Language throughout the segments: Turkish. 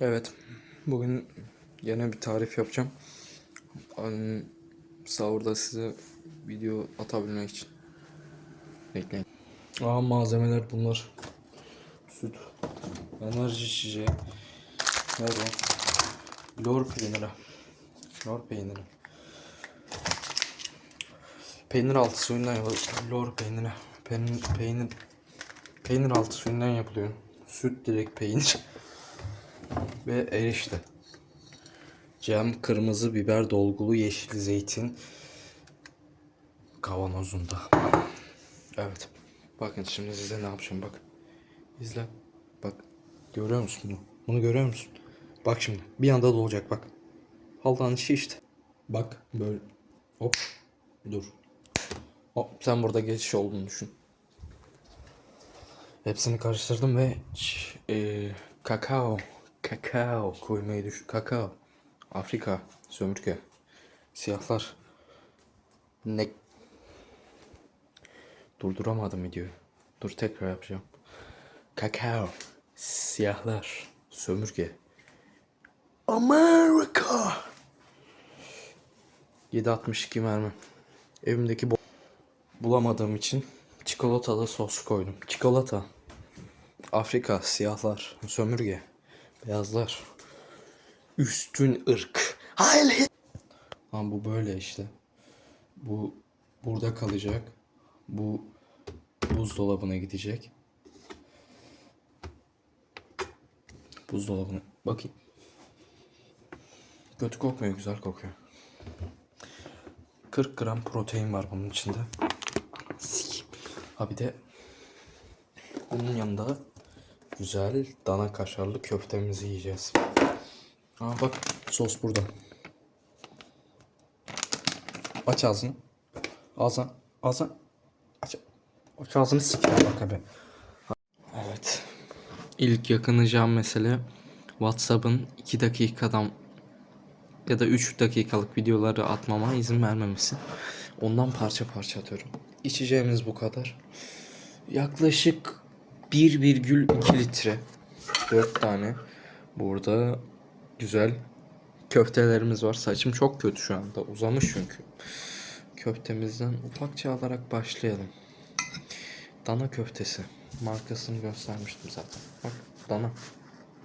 Evet. Bugün yine bir tarif yapacağım. An- Sahurda size video atabilmek için. Bekleyin. Aa malzemeler bunlar. Süt. Enerji içeceği. Nerede o? Lor peyniri. Lor peyniri. Peynir altı suyundan yapılıyor. Lor peyniri. Peynir, peynir, peynir altı suyundan yapılıyor. Süt direkt peynir. Ve erişte. Cem kırmızı biber dolgulu yeşil zeytin kavanozunda. Evet. Bakın şimdi size ne yapacağım bak. İzle. Bak. Görüyor musun bunu? Bunu görüyor musun? Bak şimdi. Bir anda dolacak bak. Haldan işi işte. Bak böyle. Hop. Dur. Hop sen burada geçiş olduğunu düşün. Hepsini karıştırdım ve e, kakao, kakao koymayı düş. Kakao, Afrika, sömürge, siyahlar. Ne? Durduramadım videoyu. Dur tekrar yapacağım. Kakao, siyahlar, sömürge. Amerika. 7.62 mermi. Evimdeki bulamadığım için çikolatalı sos koydum. Çikolata. Afrika, siyahlar, sömürge, beyazlar. Üstün ırk. Hayır. Lan bu böyle işte. Bu burada kalacak. Bu buzdolabına gidecek. Buzdolabına bakayım. Kötü kokmuyor, güzel kokuyor. 40 gram protein var bunun içinde. Sikeyim. Ha bir de bunun yanında güzel dana kaşarlı köftemizi yiyeceğiz. Aa bak sos burada. Aç ağzını. Ağzını. Ağzını. Aç. Aç ağzını sikeyim bak abi. Evet. İlk yakınacağım mesele WhatsApp'ın 2 dakikadan ya da 3 dakikalık videoları atmama izin vermemesi. Ondan parça parça atıyorum. İçeceğimiz bu kadar. Yaklaşık 1,2 litre. 4 tane. Burada güzel köftelerimiz var. Saçım çok kötü şu anda. Uzamış çünkü. Köftemizden ufakça alarak başlayalım. Dana köftesi. Markasını göstermiştim zaten. Bak dana.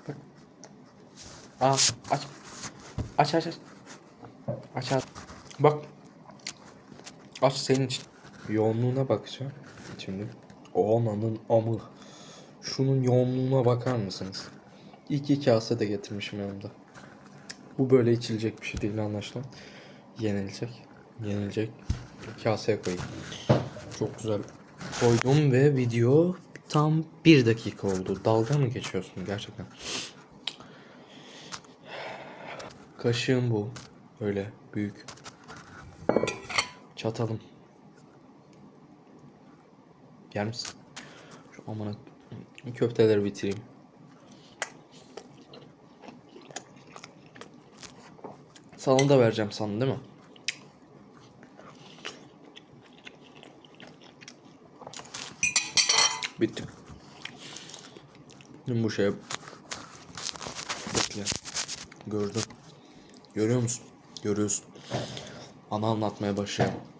Bak. Aa aç. Aç aç aç. Aç aç. Bak. Aç senin için. Yoğunluğuna bakacağım. Şimdi. Onanın amı. Şunun yoğunluğuna bakar mısınız? İki kase de getirmişim yanımda. Bu böyle içilecek bir şey değil anlaşılan. Yenilecek. Yenilecek. Kaseye koyayım. Çok güzel koydum ve video tam bir dakika oldu. Dalga mı geçiyorsun gerçekten? Kaşığım bu. Öyle büyük. Çatalım. Yer? Şu amına köfteleri bitireyim. Sana da vereceğim sandın değil mi? Bitti. Şimdi bu şey bekle. Gördüm. Görüyor musun? Görüyorsun. Ana anlatmaya başlayalım.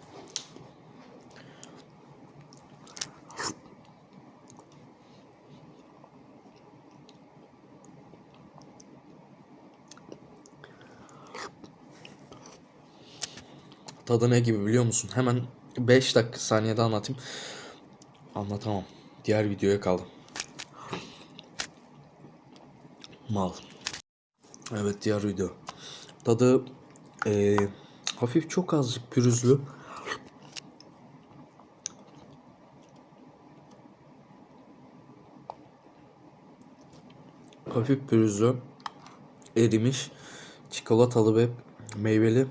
Tadı ne gibi biliyor musun? Hemen 5 dakika saniyede anlatayım. Anlatamam. Diğer videoya kaldı. Mal. Evet diğer video. Tadı eee, hafif çok azıcık pürüzlü. Hafif pürüzlü. Erimiş. Çikolatalı ve meyveli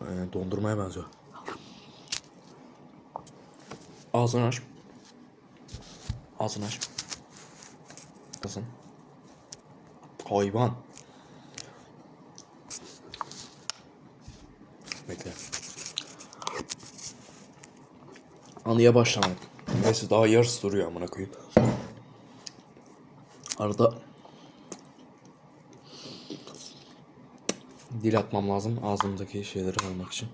eee, dondurmaya benziyor. Ağzını aç. Ağzını aç. Kızım. Hayvan. Bekle. Anıya başlamak. Neyse daha yarısı duruyor amına koyayım. Arada Dil atmam lazım ağzımdaki şeyleri almak için.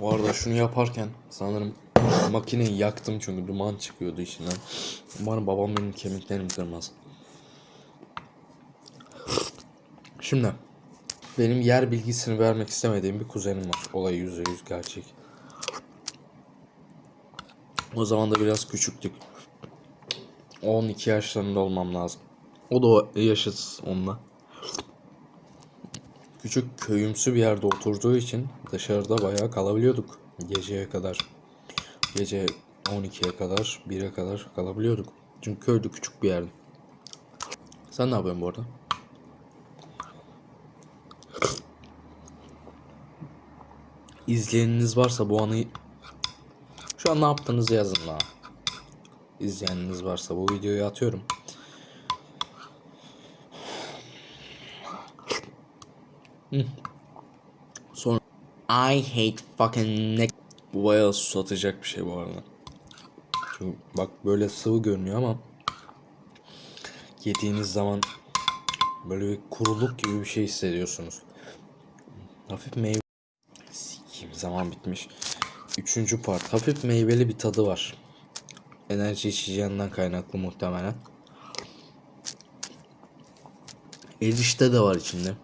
Bu arada şunu yaparken sanırım makineyi yaktım çünkü duman çıkıyordu içinden. Umarım babam benim kemiklerimi kırmaz. Şimdi benim yer bilgisini vermek istemediğim bir kuzenim var. Olay yüzde yüz gerçek. O zaman da biraz küçüktük. 12 yaşlarında olmam lazım. O da yaşıt onunla. Küçük köyümsü bir yerde oturduğu için dışarıda bayağı kalabiliyorduk. Geceye kadar. Gece 12'ye kadar, 1'e kadar kalabiliyorduk. Çünkü köyde küçük bir yerdi. Sen ne yapıyorsun bu arada? İzleyeniniz varsa bu anı şu an ne yaptığınızı yazın la. İzleyeniniz varsa bu videoyu atıyorum. Sonra I hate fucking neck. Bu bayağı susatacak bir şey bu arada. Çünkü bak böyle sıvı görünüyor ama yediğiniz zaman böyle bir kuruluk gibi bir şey hissediyorsunuz. Hafif meyve Sikiyim zaman bitmiş. Üçüncü part. Hafif meyveli bir tadı var. Enerji içeceğinden kaynaklı muhtemelen. Erişte de var içinde.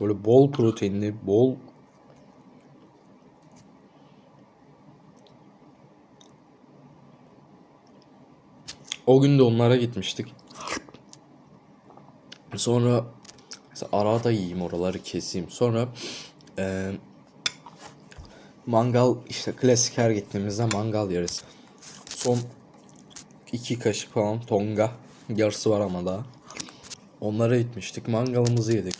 Böyle bol proteinli, bol O gün de onlara gitmiştik. Sonra mesela arada yiyeyim oraları keseyim. Sonra eee, mangal işte klasik her gittiğimizde mangal yeriz. Son iki kaşık falan tonga. Yarısı var ama daha. Onlara gitmiştik. Mangalımızı yedik.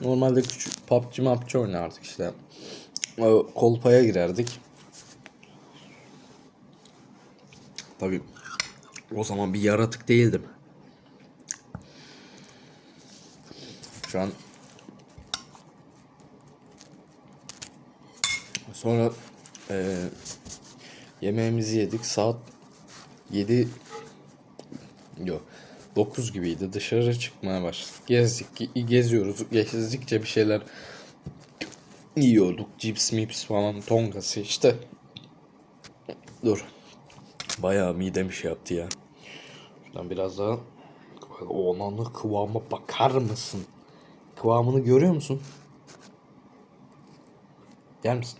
Normalde küçük PUBG MUBG oynardık işte. Kolpaya girerdik. Tabii o zaman bir yaratık değildim. Şu an sonra eee, yemeğimizi yedik. Saat 7 yok 9 gibiydi. Dışarı çıkmaya başladık. Gezdik, geziyoruz. Gezdikçe bir şeyler yiyorduk. Cips, mips falan, tongası işte. Dur. Bayağı midem şey yaptı ya. Şuradan biraz daha olanı kıvama bakar mısın? Kıvamını görüyor musun? Yer misin?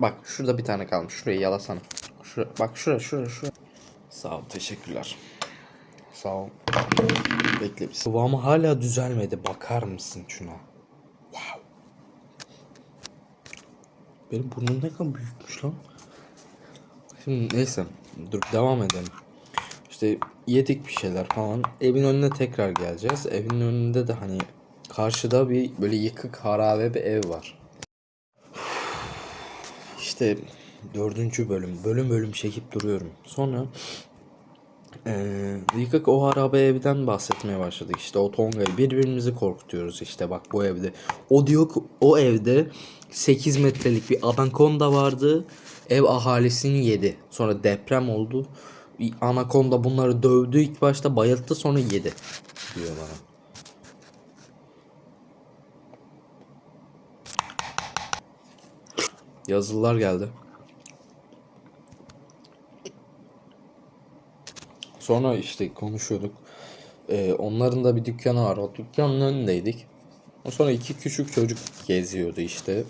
Bak şurada bir tane kalmış. Şurayı yalasana. Şura, bak şura şura şura. Sağ ol teşekkürler. Sağ ol. Bekle bir. Kıvamı hala düzelmedi. Bakar mısın şuna? Wow. Benim burnum ne kadar büyükmüş lan. Şimdi neyse. Dur devam edelim. İşte yedik bir şeyler falan. Evin önüne tekrar geleceğiz. Evin önünde de hani karşıda bir böyle yıkık harabe bir ev var. İşte dördüncü bölüm. Bölüm bölüm çekip duruyorum. Sonra yıkık o harabe evden bahsetmeye başladık. İşte o Tonga'yı birbirimizi korkutuyoruz işte bak bu evde. O diyor o evde 8 metrelik bir anakonda vardı. Ev ahalisini yedi. Sonra deprem oldu. Anakonda bunları dövdü ilk başta bayılttı sonra yedi diyor bana. Yazılar geldi. Sonra işte konuşuyorduk. Ee, onların da bir dükkanı var. O dükkanın önündeydik. Sonra iki küçük çocuk geziyordu işte.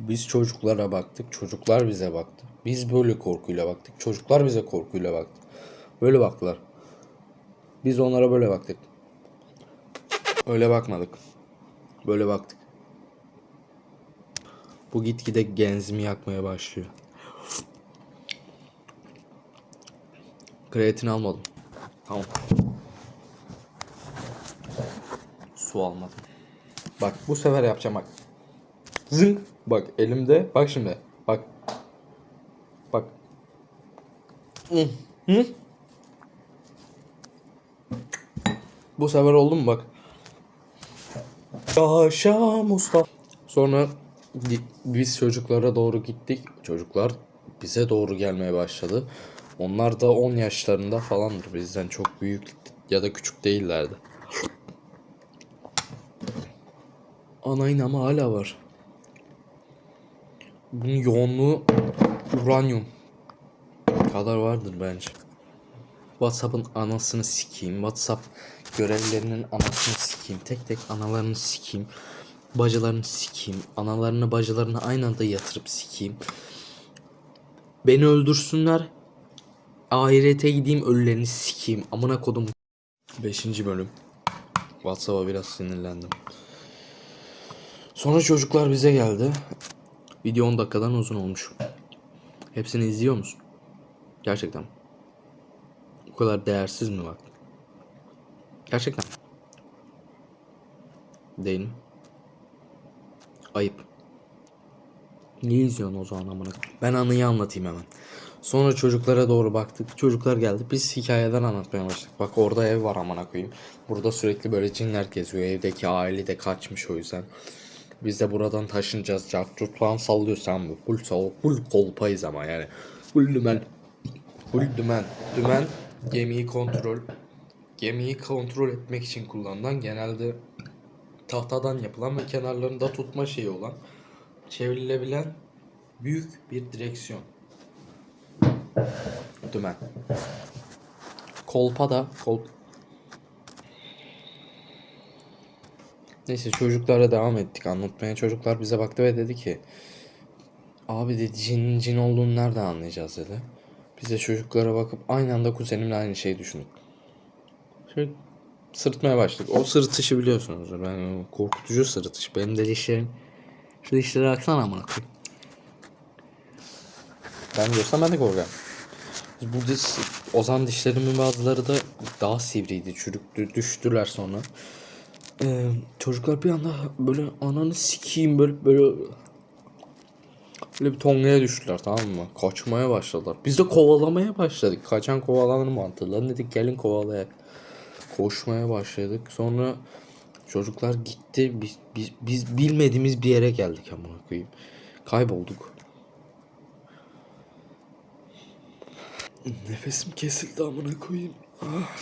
Biz çocuklara baktık. Çocuklar bize baktı. Biz böyle korkuyla baktık. Çocuklar bize korkuyla baktı. Böyle baktılar. Biz onlara böyle baktık. Öyle bakmadık. Böyle baktık. Bu gitgide genzimi yakmaya başlıyor. Kreatin almadım. Tamam. Su almadım. Bak bu sefer yapacağım bak. Zınk. Bak elimde. Bak şimdi. Bak. Bak. Hı. Hı? Bu sefer oldu mu bak. Yaşa Mustafa. Sonra biz çocuklara doğru gittik. Çocuklar bize doğru gelmeye başladı. Onlar da 10 yaşlarında falandır. Bizden çok büyük ya da küçük değillerdi. Ana ama hala var. Bunun yoğunluğu uranyum kadar vardır bence. WhatsApp'ın anasını sikeyim. WhatsApp görevlerinin anasını sikeyim. Tek tek analarını sikeyim. Bacılarını sikeyim. Analarını bacılarını aynı anda yatırıp sikeyim. Beni öldürsünler. Ahirete gideyim ölülerini sikeyim. Amına kodum. 5. bölüm. WhatsApp'a biraz sinirlendim. Sonra çocuklar bize geldi. Video 10 dakikadan uzun olmuş. Hepsini izliyor musun? Gerçekten. Bu kadar değersiz mi bak? Gerçekten. Değil mi? Ayıp. Niye izliyorsun o zaman amına? Ben anıyı anlatayım hemen. Sonra çocuklara doğru baktık. Çocuklar geldi. Biz hikayeden anlatmaya başladık. Bak orada ev var amına koyayım. Burada sürekli böyle cinler geziyor. Evdeki aile de kaçmış o yüzden. Biz de buradan taşınacağız. Cart falan sallıyor sen bu. Full sal, full kolpayız ama yani. Full dümen. Full dümen. Dümen gemiyi kontrol. Gemiyi kontrol etmek için kullanılan genelde tahtadan yapılan ve kenarlarında tutma şeyi olan çevrilebilen büyük bir direksiyon. Dümen. Kolpa da kol Neyse çocuklara devam ettik anlatmaya. Çocuklar bize baktı ve dedi ki Abi dedi cin cin olduğunu nereden anlayacağız dedi. Biz de çocuklara bakıp aynı anda kuzenimle aynı şeyi düşündük. Şöyle sırıtmaya başladık. O sırıtışı biliyorsunuz. Ben korkutucu sırıtış. Benim de dişlerim. Şu dişlere baksana amına koyayım. Ben görsem ben de korkarım. Burada Ozan dişlerimin bazıları da daha sivriydi. Çürüktü, düştüler sonra. Ee, çocuklar bir anda böyle ananı sikeyim böyle böyle böyle bir tongaya düştüler tamam mı? Kaçmaya başladılar. Biz de kovalamaya başladık. Kaçan kovalanır mantığı. Lan dedik gelin kovalayak. Koşmaya başladık. Sonra çocuklar gitti. Biz, biz, biz bilmediğimiz bir yere geldik amına koyayım. Kaybolduk. Nefesim kesildi amına koyayım. Ah.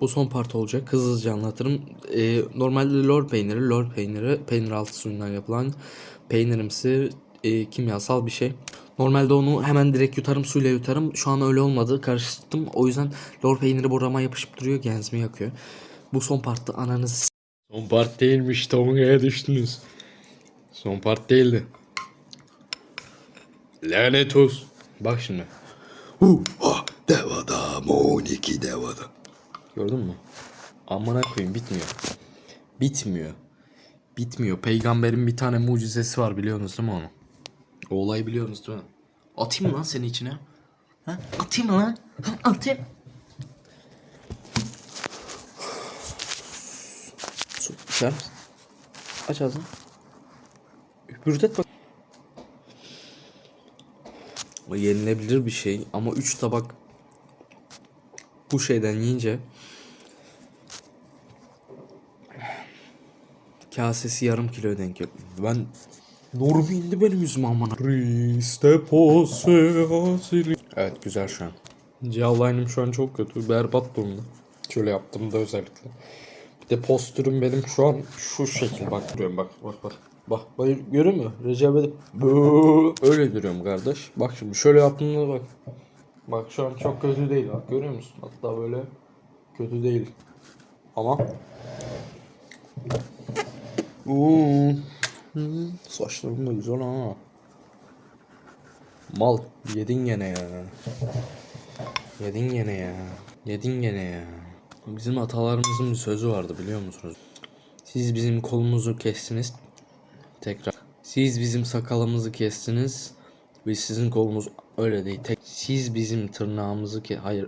Bu son part olacak. Hızlıca anlatırım. Ee, normalde lor peyniri, lor peyniri peynir altı suyundan yapılan peynirimsi e, kimyasal bir şey. Normalde onu hemen direkt yutarım suyla yutarım. Şu an öyle olmadı. Karıştırdım. O yüzden lor peyniri burama yapışıp duruyor. Genzimi yakıyor. Bu son partta ananız Son part değilmiş. Tonga'ya düştünüz. Son part değildi. Lanet olsun. Bak şimdi. Hu ha dev adam 12 dev adam. Gördün mü? Amına koyayım bitmiyor. Bitmiyor. Bitmiyor. Peygamberin bir tane mucizesi var biliyorsunuz değil mi onu? O olayı biliyorsunuz değil mi? Atayım mı lan seni içine? Ha? Atayım mı lan? Ha, atayım. Su içer misin? Aç ağzını. Üpürdet bak. O yenilebilir bir şey ama 3 tabak bu şeyden yiyince kasesi yarım kilo denk geliyor. Ben Normu indi benim yüzüme pose Evet güzel şu an. Jawline'ım şu an çok kötü. Berbat durumda. Şöyle yaptığımda özellikle. Bir de postürüm benim şu an şu şekil bak duruyorum bak bak bak. Bak, bak görüyor musun? Recep edip öyle duruyorum kardeş. Bak şimdi şöyle yaptığımda bak. Bak şu an çok kötü değil bak görüyor musun? Hatta böyle kötü değil. Ama Oo. Hı, saçlarım da güzel ha. Mal yedin gene ya. Yedin gene ya. Yedin gene ya. Bizim atalarımızın bir sözü vardı biliyor musunuz? Siz bizim kolumuzu kestiniz. Tekrar. Siz bizim sakalımızı kestiniz. Biz sizin kolumuz öyle değil. Tek, siz bizim tırnağımızı ke hayır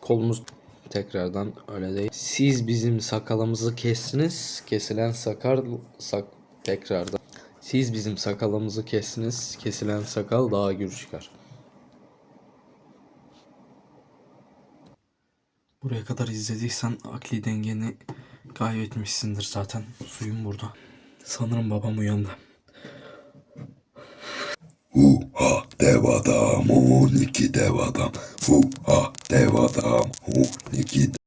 kolumuz tekrardan öyle değil. Siz bizim sakalımızı kestiniz. Kesilen sakal sak tekrardan. Siz bizim sakalımızı kestiniz. Kesilen sakal daha gür çıkar. Buraya kadar izlediysen akli dengeni kaybetmişsindir zaten. Suyum burada. Sanırım babam uyandı. Ha dev adam 12 dev adam. Hu ha dev adam 12